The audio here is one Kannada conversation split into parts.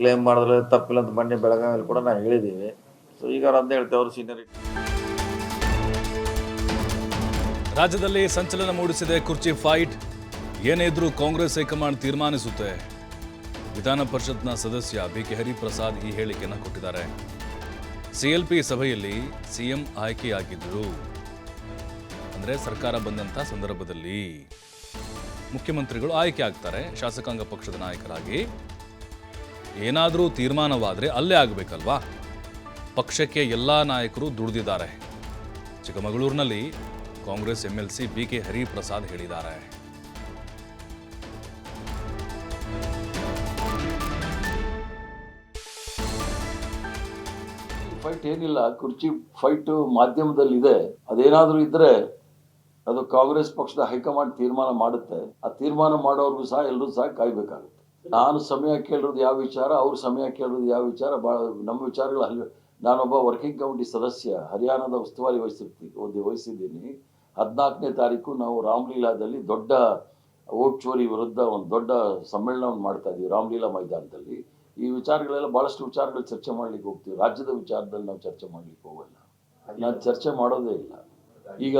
ಕ್ಲೇಮ್ ಮಾಡಿದ್ರೆ ತಪ್ಪಿಲ್ಲ ಅಂತ ಮೊನ್ನೆ ಬೆಳಗಾವಿಯಲ್ಲಿ ಕೂಡ ನಾವು ಹೇಳಿದ್ದೀವಿ. ಸೊ ಈಗ ಅವ್ರು ಅಂತ ಹೇಳ್ತೇವೆ ಅವರು ಸೀನಿಯರ್ ರಾಜ್ಯದಲ್ಲಿ ಸಂಚಲನ ಮೂಡಿಸಿದೆ ಕುರ್ಚಿ ಫೈಟ್. ಏನೇ ಇದ್ರೂ ಕಾಂಗ್ರೆಸ್ ಹೈಕಮಾಂಡ್ ತೀರ್ಮಾನಿಸುತ್ತೆ. ವಿಧಾನ ಪರಿಷತ್ನ ಸದಸ್ಯ ಬಿ ಕೆ ಹರಿಪ್ರಸಾದ್ ಈ ಹೇಳಿಕೆಯನ್ನು ಕೊಟ್ಟಿದ್ದಾರೆ. ಸಿಎಲ್ಪಿ ಸಭೆಯಲ್ಲಿ ಸಿಎಂ ಆಯ್ಕೆಯಾಗಿದ್ದರು. ಅಂದರೆ ಸರ್ಕಾರ ಬಂದಂಥ ಸಂದರ್ಭದಲ್ಲಿ ಮುಖ್ಯಮಂತ್ರಿಗಳು ಆಯ್ಕೆ ಆಗ್ತಾರೆ. ಶಾಸಕಾಂಗ ಪಕ್ಷದ ನಾಯಕರಾಗಿ ಏನಾದರೂ ತೀರ್ಮಾನವಾದರೆ ಅಲ್ಲೇ ಆಗಬೇಕಲ್ವಾ? ಪಕ್ಷಕ್ಕೆ ಎಲ್ಲ ನಾಯಕರು ದುಡಿದಿದ್ದಾರೆ. ಚಿಕ್ಕಮಗಳೂರಿನಲ್ಲಿ Congress M L C B K Hariprasad ಹೇಳಿದ್ದಾರೆ. ಫೈಟ್ ಏನಿಲ್ಲ, ಕುರ್ಚಿ ಫೈಟ್ ಮಾಧ್ಯಮದಲ್ಲಿದೆ. ಅದೇನಾದ್ರೂ ಇದ್ರೆ ಅದು ಕಾಂಗ್ರೆಸ್ ಪಕ್ಷದ ಹೈಕಮಾಂಡ್ ತೀರ್ಮಾನ ಮಾಡುತ್ತೆ. ಆ ತೀರ್ಮಾನ ಮಾಡೋರ್ಗೂ ಸಹ ಎಲ್ಲರೂ ಸಹ ಕಾಯ್ಬೇಕಾಗುತ್ತೆ. ನಾನು ಸಮಯ ಕೇಳಿರೋದು ಯಾವ ವಿಚಾರ, ಅವ್ರ ಸಮಯ ಕೇಳಿರೋದು ಯಾವ ವಿಚಾರ ಭಾಳ ನಮ್ಮ ವಿಚಾರಗಳು ಅಲ್ಲಿ, ನಾನೊಬ್ಬ ವರ್ಕಿಂಗ್ ಕಮಿಟಿ ಸದಸ್ಯ, ಹರಿಯಾಣದ ಉಸ್ತುವಾರಿ ವಹಿಸಿರ್ತೀನಿ ಒಂದು ವಹಿಸಿದ್ದೀನಿ. ಹದಿನಾಲ್ಕನೇ ತಾರೀಕು ನಾವು ರಾಮ್ಲೀಲಾದಲ್ಲಿ ದೊಡ್ಡ ಓಟ್ ಚೋರಿ ವಿರುದ್ಧ ಒಂದು ದೊಡ್ಡ ಸಮ್ಮೇಳನವನ್ನು ಮಾಡ್ತಾ ಇದ್ದೀವಿ ರಾಮ್ಲೀಲಾ ಮೈದಾನದಲ್ಲಿ. ಈ ವಿಚಾರಗಳೆಲ್ಲ ಭಾಳಷ್ಟು ವಿಚಾರಗಳು ಚರ್ಚೆ ಮಾಡ್ಲಿಕ್ಕೆ ಹೋಗ್ತೀವಿ. ರಾಜ್ಯದ ವಿಚಾರದಲ್ಲಿ ನಾವು ಚರ್ಚೆ ಮಾಡಲಿಕ್ಕೆ ಹೋಗಲ್ಲ. ನಾನು ಚರ್ಚೆ ಮಾಡೋದೇ ಇಲ್ಲ. ಈಗ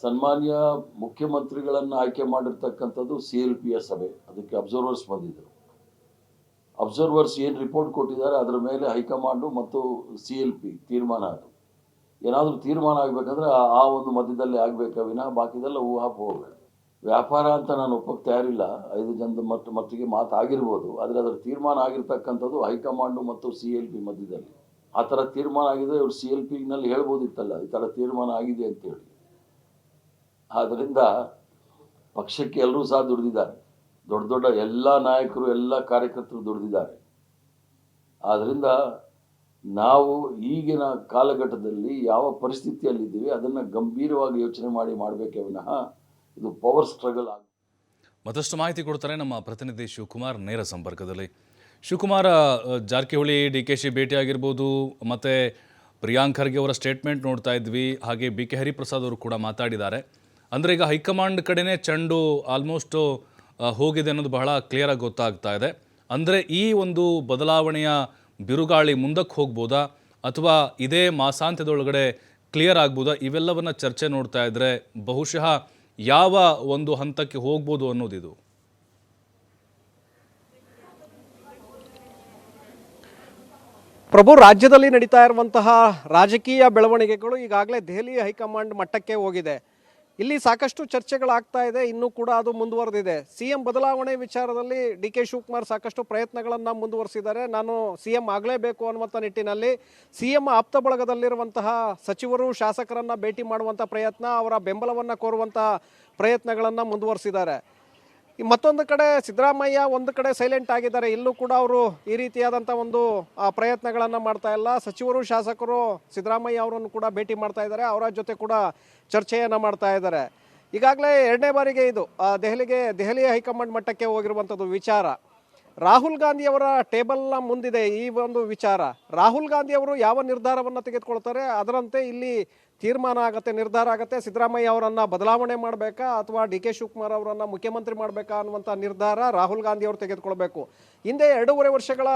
ಸನ್ಮಾನ್ಯ ಮುಖ್ಯಮಂತ್ರಿಗಳನ್ನ ಆಯ್ಕೆ ಮಾಡಿರ್ತಕ್ಕಂಥದ್ದು ಸಿ ಎಲ್ ಪಿಯ ಸಭೆ. ಅದಕ್ಕೆ ಅಬ್ಸರ್ವರ್ಸ್ ಬಂದಿದ್ದರು ಅಬ್ಸರ್ವರ್ಸ್ ಏನು ರಿಪೋರ್ಟ್ ಕೊಟ್ಟಿದ್ದಾರೆ, ಅದರ ಮೇಲೆ ಹೈಕಮಾಂಡು ಮತ್ತು ಸಿ ಎಲ್ ಪಿ ತೀರ್ಮಾನ ಅದು ಏನಾದರೂ ತೀರ್ಮಾನ ಆಗಬೇಕಂದ್ರೆ ಆ- ಒಂದು ಮಧ್ಯದಲ್ಲಿ ಆಗಬೇಕ ವಿನಃ, ಬಾಕಿದೆಲ್ಲ ಊಹಾಪೋಹಗಳು. ವ್ಯಾಪಾರ ಅಂತ ನಾನು ಒಪ್ಪಕ್ಕೆ ತಯಾರಿಲ್ಲ ಐದು ಜನದ ಮಟ್ಟ, ಮಟ್ಟಿಗೆ ಮಾತಾಗಿರ್ಬೋದು. ಆದರೆ ಅದರ ತೀರ್ಮಾನ ಆಗಿರ್ತಕ್ಕಂಥದ್ದು ಹೈಕಮಾಂಡು ಮತ್ತು ಸಿ ಎಲ್ ಪಿ ಮಧ್ಯದಲ್ಲಿ. ಆ ಥರ ತೀರ್ಮಾನ ಆಗಿದೆ ಇವರು ಸಿ ಎಲ್ ಪಿನಲ್ಲಿ ಹೇಳ್ಬೋದಿತ್ತಲ್ಲ, ಈ ಥರ ತೀರ್ಮಾನ ಆಗಿದೆ ಅಂತೇಳಿ. ಆದ್ದರಿಂದ ಪಕ್ಷಕ್ಕೆ ಎಲ್ಲರೂ ಸಹ ದುಡಿದಿದ್ದಾರೆ. ದೊಡ್ಡ ದೊಡ್ಡ ಎಲ್ಲ ನಾಯಕರು, ಎಲ್ಲ ಕಾರ್ಯಕರ್ತರು ದುಡಿದಿದ್ದಾರೆ. ಆದ್ದರಿಂದ ನಾವು ಈಗಿನ ಕಾಲಘಟ್ಟದಲ್ಲಿ ಯಾವ ಪರಿಸ್ಥಿತಿಯಲ್ಲಿದ್ದೀವಿ, ಅದನ್ನು ಗಂಭೀರವಾಗಿ ಯೋಚನೆ ಮಾಡಿ ಮಾಡಬೇಕೇ ವಿನಃ ಇದು ಪವರ್ ಸ್ಟ್ರಗಲ್ ಆಗ ಮತ್ತಷ್ಟು ಮಾಹಿತಿ ಕೊಡ್ತಾರೆ ನಮ್ಮ ಪ್ರತಿನಿಧಿ ಶಿವಕುಮಾರ್ ನೇರ ಸಂಪರ್ಕದಲ್ಲಿ. ಶಿವಕುಮಾರ ಜಾರಕಿಹೊಳಿ ಡಿ ಕೆ ಶಿ ಭೇಟಿ ಆಗಿರ್ಬೋದು ಮತ್ತು ಪ್ರಿಯಾಂಕ್ ಖರ್ಗೆ ಅವರ ಸ್ಟೇಟ್ಮೆಂಟ್ ನೋಡ್ತಾ ಇದ್ವಿ, ಹಾಗೆ ಬಿ ಕೆ ಹರಿಪ್ರಸಾದ್ ಅವರು ಕೂಡ ಮಾತಾಡಿದ್ದಾರೆ. ಅಂದರೆ ಈಗ ಹೈಕಮಾಂಡ್ ಕಡೆನೇ ಚೆಂಡು ಆಲ್ಮೋಸ್ಟು ಹೋಗಿದೆ ಅನ್ನೋದು ಬಹಳ ಕ್ಲಿಯರಾಗಿ ಗೊತ್ತಾಗ್ತಾ ಇದೆ. ಅಂದರೆ ಈ ಒಂದು ಬದಲಾವಣೆಯ ಬಿರುಗಾಳಿ ಮುಂದಕ್ಕೆ ಹೋಗ್ಬೋದಾ? ಅಥವಾ ಇದೇ ಮಾಸಾಂತ್ಯದೊಳಗಡೆ ಕ್ಲಿಯರ್ ಆಗ್ಬೋದಾ? ಇವೆಲ್ಲವನ್ನು ಚರ್ಚೆ ನೋಡ್ತಾ ಇದ್ದರೆ ಬಹುಶಃ ಯಾವ ಒಂದು ಹಂತಕ್ಕೆ ಹೋಗ್ಬೋದು ಅನ್ನೋದಿದು. ಪ್ರಭು, ರಾಜ್ಯದಲ್ಲಿ ನಡೀತಾ ಇರುವಂತಹ ರಾಜಕೀಯ ಬೆಳವಣಿಗೆಗಳು ಈಗಾಗಲೇ ದೆಹಲಿ ಹೈಕಮಾಂಡ್ ಮಟ್ಟಕ್ಕೆ ಹೋಗಿದೆ. ಇಲ್ಲಿ ಸಾಕಷ್ಟು ಚರ್ಚೆಗಳಾಗ್ತಾ ಇದೆ, ಇನ್ನೂ ಕೂಡ ಅದು ಮುಂದುವರೆದಿದೆ. ಸಿ ಎಂ ಬದಲಾವಣೆ ವಿಚಾರದಲ್ಲಿ ಡಿ ಕೆ ಶಿವಕುಮಾರ್ ಸಾಕಷ್ಟು ಪ್ರಯತ್ನಗಳನ್ನು ಮುಂದುವರಿಸಿದ್ದಾರೆ. ನಾನು ಸಿ ಎಂ ಆಗಲೇಬೇಕು ಅನ್ನುವಂಥ ನಿಟ್ಟಿನಲ್ಲಿ ಸಿ ಎಂ ಆಪ್ತ ಬಳಗದಲ್ಲಿರುವಂತಹ ಸಚಿವರು, ಶಾಸಕರನ್ನು ಭೇಟಿ ಮಾಡುವಂಥ ಪ್ರಯತ್ನ, ಅವರ ಬೆಂಬಲವನ್ನು ಕೋರುವಂತಹ ಪ್ರಯತ್ನಗಳನ್ನು ಮುಂದುವರಿಸಿದ್ದಾರೆ. ಮತ್ತೊಂದು ಕಡೆ ಸಿದ್ದರಾಮಯ್ಯ ಒಂದು ಕಡೆ ಸೈಲೆಂಟ್ ಆಗಿದ್ದಾರೆ. ಇಲ್ಲೂ ಕೂಡ ಅವರು ಈ ರೀತಿಯಾದಂಥ ಒಂದು ಪ್ರಯತ್ನಗಳನ್ನು ಮಾಡ್ತಾ ಇಲ್ಲ. ಸಚಿವರು, ಶಾಸಕರು ಸಿದ್ದರಾಮಯ್ಯ ಅವರನ್ನು ಕೂಡ ಭೇಟಿ ಮಾಡ್ತಾ ಇದ್ದಾರೆ. ಅವರ ಜೊತೆ ಕೂಡ ಚರ್ಚೆಯನ್ನು ಮಾಡ್ತಾ ಇದ್ದಾರೆ. ಈಗಾಗಲೇ ಎರಡನೇ ಬಾರಿಗೆ ಇದು ದೆಹಲಿಗೆ, ದೆಹಲಿಯ ಹೈಕಮಾಂಡ್ ಮಟ್ಟಕ್ಕೆ ಹೋಗಿರುವಂಥದ್ದು ವಿಚಾರ. ರಾಹುಲ್ ಗಾಂಧಿಯವರ ಟೇಬಲ್ನ ಮುಂದಿದೆ ಈ ಒಂದು ವಿಚಾರ. ರಾಹುಲ್ ಗಾಂಧಿ ಅವರು ಯಾವ ನಿರ್ಧಾರವನ್ನು ತೆಗೆದುಕೊಳ್ತಾರೆ? ಅದರಂತೆ ಇಲ್ಲಿ ತೀರ್ಮಾನ ಆಗತ್ತೆ, ನಿರ್ಧಾರ ಆಗತ್ತೆ, ಸಿದ್ದರಾಮಯ್ಯ ಅವರನ್ನು ಬದಲಾವಣೆ ಮಾಡಬೇಕಾ ಅಥವಾ ಡಿ ಕೆ ಶಿವಕುಮಾರ್ ಅವರನ್ನ ಮುಖ್ಯಮಂತ್ರಿ ಮಾಡಬೇಕಾ ಅನ್ನುವಂಥ ನಿರ್ಧಾರ ರಾಹುಲ್ ಗಾಂಧಿ ಅವರು ತೆಗೆದುಕೊಳ್ಬೇಕು. ಹಿಂದೆ ಎರಡೂವರೆ ವರ್ಷಗಳ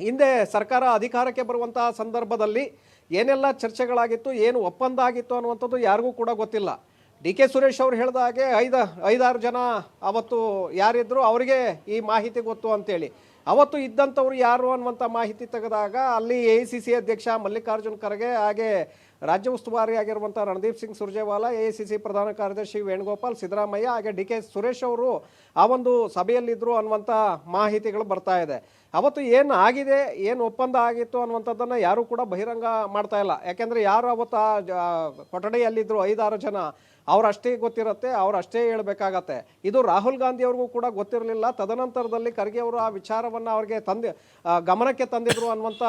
ಹಿಂದೆ ಸರ್ಕಾರ ಅಧಿಕಾರಕ್ಕೆ ಬರುವಂತಹ ಸಂದರ್ಭದಲ್ಲಿ ಏನೆಲ್ಲ ಚರ್ಚೆಗಳಾಗಿತ್ತು, ಏನು ಒಪ್ಪಂದ ಆಗಿತ್ತು ಅನ್ನುವಂಥದ್ದು ಯಾರಿಗೂ ಕೂಡ ಗೊತ್ತಿಲ್ಲ. ಡಿ ಕೆ ಸುರೇಶ್ ಅವರು ಹೇಳಿದ ಹಾಗೆ ಐದು, ಐದಾರು ಜನ ಅವತ್ತು ಯಾರಿದ್ರು ಅವರಿಗೆ ಈ ಮಾಹಿತಿ ಗೊತ್ತು ಅಂತೇಳಿ. ಅವತ್ತು ಇದ್ದಂಥವ್ರು ಯಾರು ಅನ್ನುವಂಥ ಮಾಹಿತಿ ತೆಗೆದಾಗ ಅಲ್ಲಿ ಎ ಸಿ ಸಿ ಅಧ್ಯಕ್ಷ ಮಲ್ಲಿಕಾರ್ಜುನ್ ಖರ್ಗೆ ಹಾಗೆ ರಾಜ್ಯ ಉಸ್ತುವಾರಿ ಆಗಿರುವಂಥ ರಣದೀಪ್ ಸಿಂಗ್ ಸುರ್ಜೇವಾಲಾ ಎ ಪ್ರಧಾನ ಕಾರ್ಯದರ್ಶಿ ವೇಣುಗೋಪಾಲ್, ಸಿದ್ದರಾಮಯ್ಯ ಹಾಗೆ ಡಿ ಕೆ ಸುರೇಶ್ ಅವರು ಆ ಒಂದು ಸಭೆಯಲ್ಲಿದ್ದರು ಅನ್ನುವಂಥ ಮಾಹಿತಿಗಳು ಬರ್ತಾ ಇದೆ. ಅವತ್ತು ಏನು ಆಗಿದೆ, ಏನು ಒಪ್ಪಂದ ಆಗಿತ್ತು ಅನ್ನುವಂಥದ್ದನ್ನು ಯಾರೂ ಕೂಡ ಬಹಿರಂಗ ಮಾಡ್ತಾ ಇಲ್ಲ. ಯಾಕೆಂದರೆ ಯಾರು ಅವತ್ತು ಆ ಕೊಠಡಿಯಲ್ಲಿದ್ದರು ಐದಾರು ಜನ, ಅವರಷ್ಟೇ ಗೊತ್ತಿರುತ್ತೆ, ಅವರಷ್ಟೇ ಹೇಳಬೇಕಾಗತ್ತೆ. ಇದು ರಾಹುಲ್ ಗಾಂಧಿ ಅವ್ರಿಗೂ ಕೂಡ ಗೊತ್ತಿರಲಿಲ್ಲ. ತದನಂತರದಲ್ಲಿ ಖರ್ಗೆ ಅವರು ಆ ವಿಚಾರವನ್ನು ಅವ್ರಿಗೆ ತಂದೆ ಗಮನಕ್ಕೆ ತಂದಿದ್ರು ಅನ್ನುವಂಥ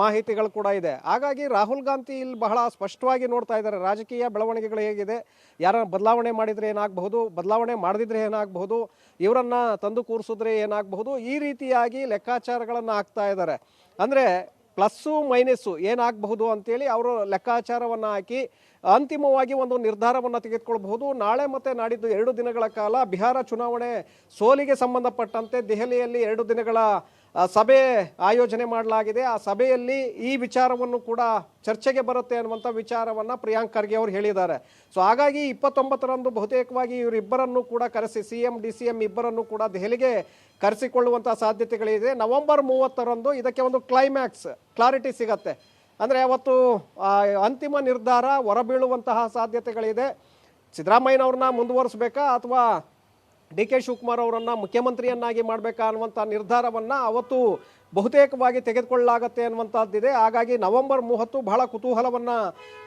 ಮಾಹಿತಿಗಳು ಕೂಡ ಇದೆ. ಹಾಗಾಗಿ ರಾಹುಲ್ ಗಾಂಧಿ ಇಲ್ಲಿ ಬಹಳ ಸ್ಪಷ್ಟವಾಗಿ ನೋಡ್ತಾ ಇದ್ದಾರೆ. ರಾಜಕೀಯ ಬೆಳವಣಿಗೆಗಳು ಹೇಗಿದೆ, ಯಾರ ಬದಲಾವಣೆ ಮಾಡಿದರೆ ಏನಾಗಬಹುದು, ಬದಲಾವಣೆ ಮಾಡದಿದ್ರೆ ಏನಾಗಬಹುದು, ಇವರನ್ನು ತಂದು ಕೂರಿಸಿದ್ರೆ ಏನಾಗಬಹುದು, ಈ ರೀತಿಯಾಗಿ ಲೆಕ್ಕಾಚಾರಗಳನ್ನು ಹಾಕ್ತಾ ಇದ್ದಾರೆ. ಅಂದರೆ ಪ್ಲಸ್ಸು ಮೈನಸ್ಸು ಏನಾಗಬಹುದು ಅಂತೇಳಿ ಅವರು ಲೆಕ್ಕಾಚಾರವನ್ನು ಹಾಕಿ ಅಂತಿಮವಾಗಿ ಒಂದು ನಿರ್ಧಾರವನ್ನು ತೆಗೆದುಕೊಳ್ಬಹುದು. ನಾಳೆ ಮತ್ತು ನಾಡಿದ್ದು ಎರಡು ದಿನಗಳ ಕಾಲ ಬಿಹಾರ ಚುನಾವಣೆ ಸೋಲಿಗೆ ಸಂಬಂಧಪಟ್ಟಂತೆ ದೆಹಲಿಯಲ್ಲಿ ಎರಡು ದಿನಗಳ ಸಭೆ ಆಯೋಜನೆ ಮಾಡಲಾಗಿದೆ. ಆ ಸಭೆಯಲ್ಲಿ ಈ ವಿಚಾರವನ್ನು ಕೂಡ ಚರ್ಚೆಗೆ ಬರುತ್ತೆ ಅನ್ನುವಂಥ ವಿಚಾರವನ್ನು ಪ್ರಿಯಾಂಕ್ ಖರ್ಗೆ ಅವರು ಹೇಳಿದ್ದಾರೆ. ಸೊ ಹಾಗಾಗಿ ಇಪ್ಪತ್ತೊಂಬತ್ತರಂದು ಬಹುತೇಕವಾಗಿ ಇವರಿಬ್ಬರನ್ನು ಕೂಡ ಕರೆಸಿ, C M, D C M ಇಬ್ಬರನ್ನು ಕೂಡ ದೆಹಲಿಗೆ ಕರೆಸಿಕೊಳ್ಳುವಂಥ ಸಾಧ್ಯತೆಗಳಿದೆ. ನವೆಂಬರ್ ಮೂವತ್ತರಂದು ಇದಕ್ಕೆ ಒಂದು ಕ್ಲೈಮ್ಯಾಕ್ಸ್ ಕ್ಲಾರಿಟಿ ಸಿಗತ್ತೆ. ಅಂದರೆ ಅವತ್ತು ಅಂತಿಮ ನಿರ್ಧಾರ ಹೊರಬೀಳುವಂತಹ ಸಾಧ್ಯತೆಗಳಿದೆ. ಸಿದ್ದರಾಮಯ್ಯನವ್ರನ್ನ ಮುಂದುವರಿಸಬೇಕಾ ಅಥವಾ ಡಿ ಕೆ ಶಿವಕುಮಾರ್ ಅವರನ್ನು ಮುಖ್ಯಮಂತ್ರಿಯನ್ನಾಗಿ ಮಾಡಬೇಕಾ ಅನ್ನುವಂಥ ನಿರ್ಧಾರವನ್ನು ಅವತ್ತು ಬಹುತೇಕವಾಗಿ ತೆಗೆದುಕೊಳ್ಳಲಾಗತ್ತೆ ಅನ್ನುವಂಥದ್ದಿದೆ ಹಾಗಾಗಿ ನವೆಂಬರ್ ಮೂವತ್ತು ಬಹಳ ಕುತೂಹಲವನ್ನು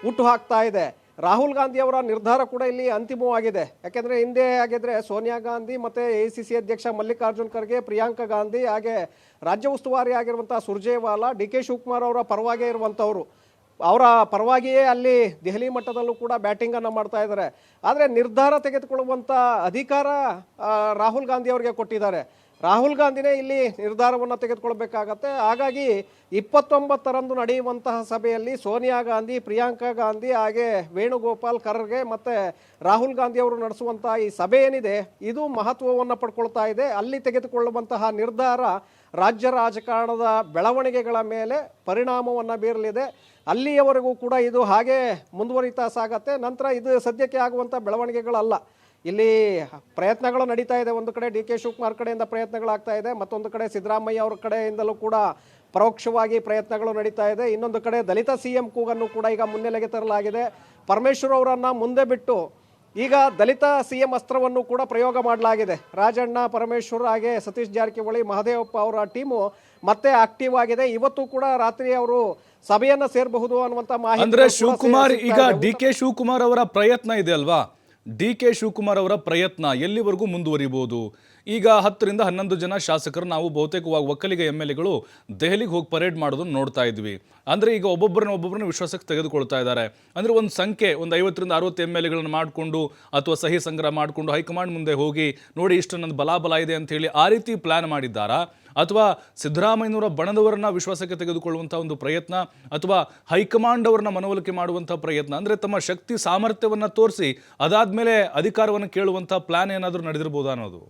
ಹುಟ್ಟು ಹಾಕ್ತಾ ಇದೆ. ರಾಹುಲ್ ಗಾಂಧಿ ಅವರ ನಿರ್ಧಾರ ಕೂಡ ಇಲ್ಲಿ ಅಂತಿಮವಾಗಿದೆ. ಯಾಕೆಂದರೆ ಹಿಂದೆ ಆಗಿದ್ರೆ ಸೋನಿಯಾ ಗಾಂಧಿ ಮತ್ತು ಎ ಸಿ ಸಿ ಅಧ್ಯಕ್ಷ ಮಲ್ಲಿಕಾರ್ಜುನ್ ಖರ್ಗೆ, ಪ್ರಿಯಾಂಕಾ ಗಾಂಧಿ ಹಾಗೆ ರಾಜ್ಯ ಉಸ್ತುವಾರಿ ಆಗಿರುವಂಥ ಸುರ್ಜೇವಾಲಾ, ಡಿ ಕೆ ಶಿವಕುಮಾರ್ ಅವರ ಪರವಾಗೇ ಇರುವಂಥವರು ಅವರ ಪರವಾಗಿಯೇ ಅಲ್ಲಿ ದೆಹಲಿ ಮಟ್ಟದಲ್ಲೂ ಕೂಡ ಬ್ಯಾಟಿಂಗನ್ನು ಮಾಡ್ತಾ ಇದ್ದಾರೆ. ಆದರೆ ನಿರ್ಧಾರ ತೆಗೆದುಕೊಳ್ಳುವಂಥ ಅಧಿಕಾರ ರಾಹುಲ್ ಗಾಂಧಿ ಅವರಿಗೆ ಕೊಟ್ಟಿದ್ದಾರೆ. ರಾಹುಲ್ ಗಾಂಧಿನೇ ಇಲ್ಲಿ ನಿರ್ಧಾರವನ್ನು ತೆಗೆದುಕೊಳ್ಬೇಕಾಗತ್ತೆ. ಹಾಗಾಗಿ ಇಪ್ಪತ್ತೊಂಬತ್ತರಂದು ನಡೆಯುವಂತಹ ಸಭೆಯಲ್ಲಿ ಸೋನಿಯಾ ಗಾಂಧಿ, ಪ್ರಿಯಾಂಕಾ ಗಾಂಧಿ ಹಾಗೆ ವೇಣುಗೋಪಾಲ್ ಖರ್ಗೆ ಮತ್ತು ರಾಹುಲ್ ಗಾಂಧಿ ಅವರು ನಡೆಸುವಂತಹ ಈ ಸಭೆ ಏನಿದೆ, ಇದು ಮಹತ್ವವನ್ನು ಪಡ್ಕೊಳ್ತಾ ಇದೆ. ಅಲ್ಲಿ ತೆಗೆದುಕೊಳ್ಳುವಂತಹ ನಿರ್ಧಾರ ರಾಜ್ಯ ರಾಜಕಾರಣದ ಬೆಳವಣಿಗೆಗಳ ಮೇಲೆ ಪರಿಣಾಮವನ್ನು ಬೀರಲಿದೆ. ಅಲ್ಲಿಯವರೆಗೂ ಕೂಡ ಇದು ಹಾಗೆ ಮುಂದುವರಿತಾ ಸಾಗತ್ತೆ. ನಂತರ ಇದು ಸದ್ಯಕ್ಕೆ ಆಗುವಂಥ ಬೆಳವಣಿಗೆಗಳಲ್ಲ. ಇಲ್ಲಿ ಪ್ರಯತ್ನಗಳು ನಡೀತಾ ಇದೆ. ಒಂದು ಕಡೆ ಡಿ ಕೆ ಶಿವಕುಮಾರ್ ಕಡೆಯಿಂದ ಪ್ರಯತ್ನಗಳಾಗ್ತಾ ಇದೆ. ಮತ್ತೊಂದು ಕಡೆ ಸಿದ್ದರಾಮಯ್ಯ ಅವರ ಕಡೆಯಿಂದಲೂ ಕೂಡ ಪರೋಕ್ಷವಾಗಿ ಪ್ರಯತ್ನಗಳು ನಡೀತಾ ಇದೆ. ಇನ್ನೊಂದು ಕಡೆ ದಲಿತ ಸಿ ಎಂ ಕೂಗನ್ನು ಕೂಡ ಈಗ ಮುನ್ನೆಲೆಗೆ ತರಲಾಗಿದೆ. ಪರಮೇಶ್ವರ್ ಅವರನ್ನು ಮುಂದೆ ಬಿಟ್ಟು ಈಗ ದಲಿತ ಸಿ ಎಂ ಅಸ್ತ್ರವನ್ನು ಕೂಡ ಪ್ರಯೋಗ ಮಾಡಲಾಗಿದೆ. ರಾಜಣ್ಣ ಪರಮೇಶ್ವರ್ ಹಾಗೆ ಸತೀಶ್ ಜಾರಕಿಹೊಳಿ ಮಹದೇವಪ್ಪ ಅವರ ಟೀಮು ಮತ್ತೆ ಆಕ್ಟಿವ್ ಆಗಿದೆ. ಇವತ್ತು ಕೂಡ ರಾತ್ರಿ ಅವರು ಸಭೆಯನ್ನ ಸೇರಬಹುದು ಅನ್ನುವಂತ ಮಾಹಿತಿ ಅಂದ್ರೆ ಶಿವಕುಮಾರ್ ಈಗ ಡಿ ಕೆ ಶಿವಕುಮಾರ್ ಅವರ ಪ್ರಯತ್ನ ಇದೆ ಅಲ್ವಾ? ಡಿ ಕೆ ಶಿವಕುಮಾರ್ ಅವರ ಪ್ರಯತ್ನ ಎಲ್ಲಿವರೆಗೂ ಮುಂದುವರಿಬಹುದು ಈಗ ಹತ್ತರಿಂದ ಹನ್ನೊಂದು ಜನ ಶಾಸಕರು, ನಾವು ಬಹುತೇಕವಾಗಿ ಒಕ್ಕಲಿಗ ಎಂ ಎಲ್ ಎಗಳು ದೆಹಲಿಗೆ ಹೋಗಿ ಪರೇಡ್ ಮಾಡೋದನ್ನು ನೋಡ್ತಾ ಇದ್ವಿ. ಅಂದ್ರೆ ಈಗ ಒಬ್ಬೊಬ್ಬರನ್ನ ಒಬ್ಬೊಬ್ಬರನ್ನ ವಿಶ್ವಾಸಕ್ಕೆ ತೆಗೆದುಕೊಳ್ತಾ ಇದ್ದಾರೆ. ಅಂದ್ರೆ ಒಂದು ಸಂಖ್ಯೆ, ಒಂದು ಐವತ್ತರಿಂದ ಅರವತ್ತು ಎಂ ಎಲ್ ಎಗಳನ್ನು ಮಾಡಿಕೊಂಡು ಅಥವಾ ಸಹಿ ಸಂಗ್ರಹ ಮಾಡಿಕೊಂಡು ಹೈಕಮಾಂಡ್ ಮುಂದೆ ಹೋಗಿ ನೋಡಿ ಇಷ್ಟು ನನ್ನ ಬಲಾಬಲ ಬಲ ಇದೆ ಅಂತ ಹೇಳಿ ಆ ರೀತಿ ಪ್ಲಾನ್ ಮಾಡಿದ್ದಾರಾ? ಅಥವಾ ಸಿದ್ದರಾಮಯ್ಯನವರ ಬಣದವರನ್ನ ವಿಶ್ವಾಸಕ್ಕೆ ತೆಗೆದುಕೊಳ್ಳುವಂಥ ಒಂದು ಪ್ರಯತ್ನ, ಅಥವಾ ಹೈಕಮಾಂಡ್ ಅವರನ್ನ ಮನವೊಲಿಕೆ ಮಾಡುವಂಥ ಪ್ರಯತ್ನ, ಅಂದರೆ ತಮ್ಮ ಶಕ್ತಿ ಸಾಮರ್ಥ್ಯವನ್ನು ತೋರಿಸಿ ಅದಾದ್ಮೇಲೆ ಅಧಿಕಾರವನ್ನು ಕೇಳುವಂಥ ಪ್ಲಾನ್ ಏನಾದರೂ ನಡೆದಿರ್ಬೋದಾ ಅನ್ನೋದು?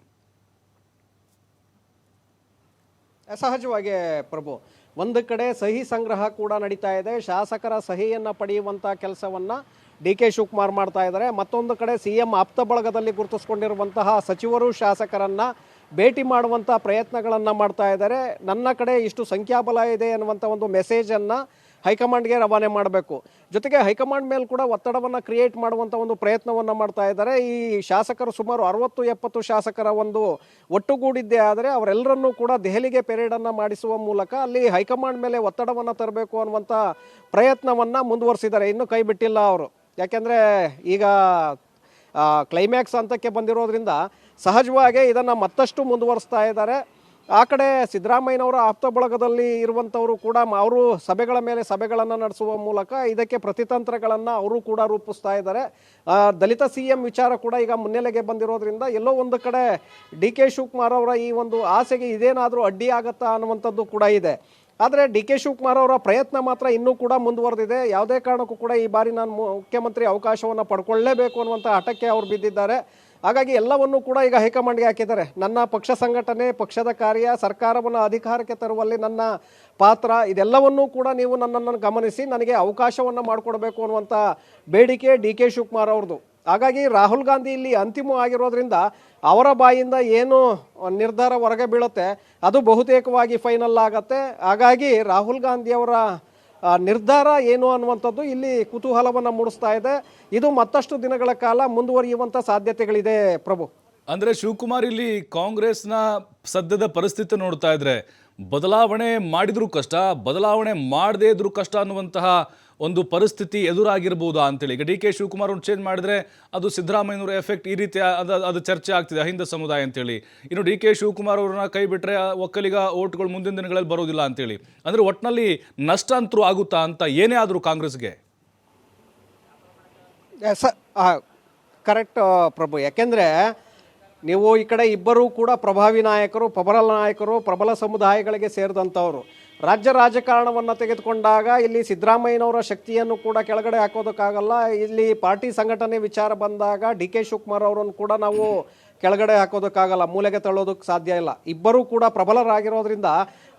ಸಹಜವಾಗಿ ಪ್ರಭು. ಒಂದು ಕಡೆ ಸಹಿ ಸಂಗ್ರಹ ಕೂಡ ನಡೀತಾ ಇದೆ, ಶಾಸಕರ ಸಹಿಯನ್ನು ಪಡೆಯುವಂಥ ಕೆಲಸವನ್ನು ಡಿ ಕೆ ಶಿವಕುಮಾರ್ ಮಾಡ್ತಾ ಇದ್ದಾರೆ. ಮತ್ತೊಂದು ಕಡೆ ಸಿ ಎಂ ಆಪ್ತ ಬಳಗದಲ್ಲಿ ಗುರುತಿಸ್ಕೊಂಡಿರುವಂತಹ ಸಚಿವರು, ಶಾಸಕರನ್ನು ಭೇಟಿ ಮಾಡುವಂಥ ಪ್ರಯತ್ನಗಳನ್ನು ಮಾಡ್ತಾ ಇದ್ದಾರೆ. ನನ್ನ ಕಡೆ ಇಷ್ಟು ಸಂಖ್ಯಾಬಲ ಇದೆ ಅನ್ನುವಂಥ ಒಂದು ಮೆಸೇಜನ್ನು ಹೈಕಮಾಂಡ್ಗೆ ರವಾನೆ ಮಾಡಬೇಕು. ಜೊತೆಗೆ ಹೈಕಮಾಂಡ್ ಮೇಲೆ ಕೂಡ ಒತ್ತಡವನ್ನು ಕ್ರಿಯೇಟ್ ಮಾಡುವಂಥ ಒಂದು ಪ್ರಯತ್ನವನ್ನು ಮಾಡ್ತಾ ಇದ್ದಾರೆ. ಈ ಶಾಸಕರು ಸುಮಾರು ಅರವತ್ತು, ಎಪ್ಪತ್ತು ಶಾಸಕರ ಒಂದು ಒಟ್ಟುಗೂಡಿದ್ದೇ ಆದರೆ ಅವರೆಲ್ಲರನ್ನೂ ಕೂಡ ದೆಹಲಿಗೆ ಪೆರೇಡನ್ನು ಮಾಡಿಸುವ ಮೂಲಕ ಅಲ್ಲಿ ಹೈಕಮಾಂಡ್ ಮೇಲೆ ಒತ್ತಡವನ್ನು ತರಬೇಕು ಅನ್ನುವಂಥ ಪ್ರಯತ್ನವನ್ನು ಮುಂದುವರಿಸಿದ್ದಾರೆ. ಇನ್ನೂ ಕೈ ಬಿಟ್ಟಿಲ್ಲ ಅವರು. ಯಾಕೆಂದರೆ ಈಗ ಕ್ಲೈಮ್ಯಾಕ್ಸ್ ಹಂತಕ್ಕೆ ಬಂದಿರೋದ್ರಿಂದ ಸಹಜವಾಗಿ ಇದನ್ನು ಮತ್ತಷ್ಟು ಮುಂದುವರಿಸ್ತಾ ಇದ್ದಾರೆ. ಆ ಕಡೆ ಸಿದ್ದರಾಮಯ್ಯನವರ ಆಪ್ತ ಬಳಗದಲ್ಲಿ ಇರುವಂಥವರು ಕೂಡ ಅವರು ಸಭೆಗಳ ಮೇಲೆ ಸಭೆಗಳನ್ನು ನಡೆಸುವ ಮೂಲಕ ಇದಕ್ಕೆ ಪ್ರತಿತಂತ್ರಗಳನ್ನು ಅವರು ಕೂಡ ರೂಪಿಸ್ತಾ ಇದ್ದಾರೆ. ದಲಿತ ಸಿ ಎಂ ವಿಚಾರ ಕೂಡ ಈಗ ಮುನ್ನೆಲೆಗೆ ಬಂದಿರೋದ್ರಿಂದ ಎಲ್ಲೋ ಒಂದು ಕಡೆ ಡಿ ಕೆ ಶಿವಕುಮಾರ್ ಅವರ ಈ ಒಂದು ಆಸೆಗೆ ಇದೇನಾದರೂ ಅಡ್ಡಿ ಆಗತ್ತಾ ಅನ್ನುವಂಥದ್ದು ಕೂಡ ಇದೆ. ಆದರೆ ಡಿ ಕೆ ಶಿವಕುಮಾರ್ ಅವರ ಪ್ರಯತ್ನ ಮಾತ್ರ ಇನ್ನೂ ಕೂಡ ಮುಂದುವರೆದಿದೆ. ಯಾವುದೇ ಕಾರಣಕ್ಕೂ ಕೂಡ ಈ ಬಾರಿ ನಾನು ಮುಖ್ಯಮಂತ್ರಿ ಅವಕಾಶವನ್ನು ಪಡ್ಕೊಳ್ಳೇಬೇಕು ಅನ್ನುವಂಥ ಹಠಕ್ಕೆ ಅವರು ಬಿದ್ದಿದ್ದಾರೆ. ಹಾಗಾಗಿ ಎಲ್ಲವನ್ನೂ ಕೂಡ ಈಗ ಹೈಕಮಾಂಡ್ಗೆ ಹಾಕಿದ್ದಾರೆ. ನನ್ನ ಪಕ್ಷ ಸಂಘಟನೆ ಪಕ್ಷದ ಕಾರ್ಯ ಸರ್ಕಾರವನ್ನು ಅಧಿಕಾರಕ್ಕೆ ತರುವಲ್ಲಿ ನನ್ನ ಪಾತ್ರ ಇದೆಲ್ಲವನ್ನೂ ಕೂಡ ನೀವು ನನ್ನನ್ನು ಗಮನಿಸಿ ನನಗೆ ಅವಕಾಶವನ್ನು ಮಾಡಿಕೊಡಬೇಕು ಅನ್ನುವಂಥ ಬೇಡಿಕೆ ಡಿ ಕೆ ಶಿವಕುಮಾರ್ ಅವ್ರದ್ದು. ಹಾಗಾಗಿ ರಾಹುಲ್ ಗಾಂಧಿ ಇಲ್ಲಿ ಅಂತಿಮ ಆಗಿರೋದ್ರಿಂದ ಅವರ ಬಾಯಿಂದ ಏನು ನಿರ್ಧಾರ ಹೊರಗೆ ಬೀಳುತ್ತೆ ಅದು ಬಹುತೇಕವಾಗಿ ಫೈನಲ್ ಆಗತ್ತೆ. ಹಾಗಾಗಿ ರಾಹುಲ್ ಗಾಂಧಿ ಅವರ ಆ, ನಿರ್ಧಾರ ಏನು ಅನ್ನುವಂಥದ್ದು ಇಲ್ಲಿ ಕುತೂಹಲವನ್ನು ಮೂಡಿಸ್ತಾ ಇದೆ. ಇದು ಮತ್ತಷ್ಟು ದಿನಗಳ ಕಾಲ ಮುಂದುವರಿಯುವಂಥ ಸಾಧ್ಯತೆಗಳಿದೆ ಪ್ರಭು. ಅಂದರೆ ಶಿವಕುಮಾರ್ ಇಲ್ಲಿ ಕಾಂಗ್ರೆಸ್ನ ಸದ್ಯದ ಪರಿಸ್ಥಿತಿ ನೋಡ್ತಾ ಇದ್ರೆ ಬದಲಾವಣೆ ಮಾಡಿದರೂ ಕಷ್ಟ, ಬದಲಾವಣೆ ಮಾಡದೇ ಇದ್ರೂ ಕಷ್ಟ ಅನ್ನುವಂತಹ ಒಂದು ಪರಿಸ್ಥಿತಿ ಎದುರಾಗಿರ್ಬೋದಾ ಅಂತೇಳಿ. ಈಗ ಡಿ ಕೆ ಶಿವಕುಮಾರ್ ಅವ್ರು ಚೇಂಜ್ ಮಾಡಿದ್ರೆ ಅದು ಸಿದ್ದರಾಮಯ್ಯನವರ ಎಫೆಕ್ಟ್ ಈ ರೀತಿ ಅದು ಅದು ಚರ್ಚೆ ಆಗ್ತಿದೆ, ಅಹಿಂದ ಸಮುದಾಯ ಅಂತೇಳಿ. ಇನ್ನು ಡಿ ಕೆ ಶಿವಕುಮಾರ್ ಅವ್ರನ್ನ ಕೈ ಬಿಟ್ಟರೆ ಒಕ್ಕಲಿಗ ಓಟ್ಗಳು ಮುಂದಿನ ದಿನಗಳಲ್ಲಿ ಬರೋದಿಲ್ಲ ಅಂತೇಳಿ. ಅಂದರೆ ಒಟ್ಟಿನಲ್ಲಿ ನಷ್ಟ ಅಂತರೂ ಆಗುತ್ತಾ ಅಂತ ಏನೇ ಆದರೂ ಕಾಂಗ್ರೆಸ್ಗೆ? ಸ ಕರೆಕ್ಟ್ ಪ್ರಭು. ಯಾಕೆಂದರೆ ನೀವು ಈ ಕಡೆ ಇಬ್ಬರೂ ಕೂಡ ಪ್ರಭಾವಿ ನಾಯಕರು, ಪ್ರಬಲ ನಾಯಕರು, ಪ್ರಬಲ ಸಮುದಾಯಗಳಿಗೆ ಸೇರಿದಂಥವರು. ರಾಜ್ಯ ರಾಜಕಾರಣವನ್ನು ತೆಗೆದುಕೊಂಡಾಗ ಇಲ್ಲಿ ಸಿದ್ದರಾಮಯ್ಯನವರ ಶಕ್ತಿಯನ್ನು ಕೂಡ ಕೆಳಗಡೆ ಹಾಕೋದಕ್ಕಾಗಲ್ಲ. ಇಲ್ಲಿ ಪಾರ್ಟಿ ಸಂಘಟನೆ ವಿಚಾರ ಬಂದಾಗ ಡಿ ಕೆ ಶಿವಕುಮಾರ್ ಅವರನ್ನು ಕೂಡ ನಾವು ಕೆಳಗಡೆ ಹಾಕೋದಕ್ಕಾಗಲ್ಲ, ಮೂಲೆಗೆ ತಳ್ಳೋದಕ್ಕೆ ಸಾಧ್ಯ ಇಲ್ಲ. ಇಬ್ಬರೂ ಕೂಡ ಪ್ರಬಲರಾಗಿರೋದ್ರಿಂದ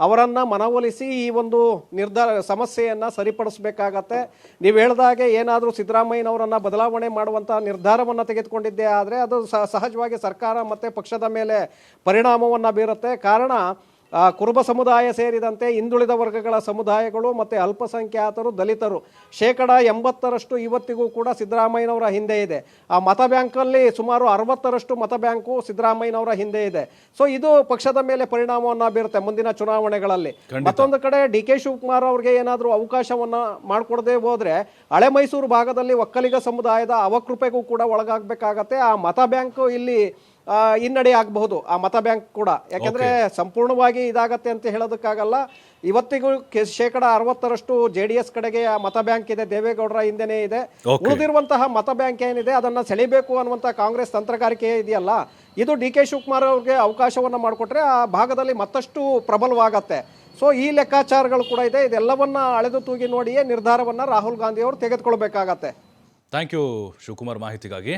ಅವರನ್ನು ಮನವೊಲಿಸಿ ಈ ಒಂದು ನಿರ್ಧಾರ, ಸಮಸ್ಯೆಯನ್ನು ಸರಿಪಡಿಸಬೇಕಾಗತ್ತೆ. ನೀವು ಹೇಳ್ದಾಗೆ ಏನಾದರೂ ಸಿದ್ದರಾಮಯ್ಯನವರನ್ನು ಬದಲಾವಣೆ ಮಾಡುವಂಥ ನಿರ್ಧಾರವನ್ನು ತೆಗೆದುಕೊಂಡಿದ್ದೇ ಆದರೆ ಅದು ಸಹಜವಾಗಿ ಸರ್ಕಾರ ಮತ್ತು ಪಕ್ಷದ ಮೇಲೆ ಪರಿಣಾಮವನ್ನು ಬೀರುತ್ತೆ. ಕಾರಣ ಕುರುಬ ಸಮುದಾಯ ಸೇರಿದಂತೆ ಹಿಂದುಳಿದ ವರ್ಗಗಳ ಸಮುದಾಯಗಳು ಮತ್ತು ಅಲ್ಪಸಂಖ್ಯಾತರು ದಲಿತರು. ಶೇಕಡ ಎಂಬತ್ತರಷ್ಟು ಇವತ್ತಿಗೂ ಕೂಡ ಸಿದ್ದರಾಮಯ್ಯನವರ ಹಿಂದೆ ಇದೆ. ಆ ಮತ ಬ್ಯಾಂಕಲ್ಲಿ ಸುಮಾರು ಅರವತ್ತರಷ್ಟು ಮತ ಬ್ಯಾಂಕು ಸಿದ್ದರಾಮಯ್ಯನವರ ಹಿಂದೆ ಇದೆ. ಸೊ ಇದು ಪಕ್ಷದ ಮೇಲೆ ಪರಿಣಾಮವನ್ನು ಬೀರುತ್ತೆ ಮುಂದಿನ ಚುನಾವಣೆಗಳಲ್ಲಿ. ಮತ್ತೊಂದು ಕಡೆ ಡಿ ಕೆ ಶಿವಕುಮಾರ್ ಅವ್ರಿಗೆ ಏನಾದರೂ ಅವಕಾಶವನ್ನು ಮಾಡಿಕೊಡದೆ ಹೋದ್ರೆ ಹಳೆ ಮೈಸೂರು ಭಾಗದಲ್ಲಿ ಒಕ್ಕಲಿಗ ಸಮುದಾಯದ ಅವಕೃಪೆಗೂ ಕೂಡ ಒಳಗಾಗಬೇಕಾಗತ್ತೆ. ಆ ಮತ ಬ್ಯಾಂಕು ಇಲ್ಲಿ ಹಿನ್ನಡೆ ಆಗಬಹುದು. ಆ ಮತ ಬ್ಯಾಂಕ್ ಕೂಡ. ಯಾಕಂದ್ರೆ ಸಂಪೂರ್ಣವಾಗಿ ಇದಾಗತ್ತೆ ಅಂತ ಹೇಳೋದಕ್ಕಾಗಲ್ಲ. ಇವತ್ತಿಗೂ ಶೇಕಡ ಅರವತ್ತರಷ್ಟು ಜೆ ಡಿ ಎಸ್ ಕಡೆಗೆ ಆ ಮತ ಬ್ಯಾಂಕ್ ಇದೆ. ದೇವೇಗೌಡರ ಹಿಂದೆನೇ ಇದೆ. ಉಳಿದಿರುವಂತಹ ಮತ ಬ್ಯಾಂಕ್ ಏನಿದೆ ಅದನ್ನ ಸೆಳಿಬೇಕು ಅನ್ನುವಂತ ಕಾಂಗ್ರೆಸ್ ತಂತ್ರಗಾರಿಕೆ ಇದೆಯಲ್ಲ ಇದು ಡಿ ಕೆ ಶಿವಕುಮಾರ್ ಅವ್ರಿಗೆ ಅವಕಾಶವನ್ನ ಮಾಡಿಕೊಟ್ರೆ ಆ ಭಾಗದಲ್ಲಿ ಮತ್ತಷ್ಟು ಪ್ರಬಲವಾಗತ್ತೆ. ಸೊ ಈ ಲೆಕ್ಕಾಚಾರಗಳು ಕೂಡ ಇದೆ. ಇದೆಲ್ಲವನ್ನ ಅಳೆದು ತೂಗಿ ನೋಡಿಯೇ ನಿರ್ಧಾರವನ್ನ ರಾಹುಲ್ ಗಾಂಧಿ ಅವರು ತೆಗೆದುಕೊಳ್ಬೇಕಾಗತ್ತೆ. ಥ್ಯಾಂಕ್ ಯು ಶಿವಕುಮಾರ್ ಮಾಹಿತಿಗಾಗಿ.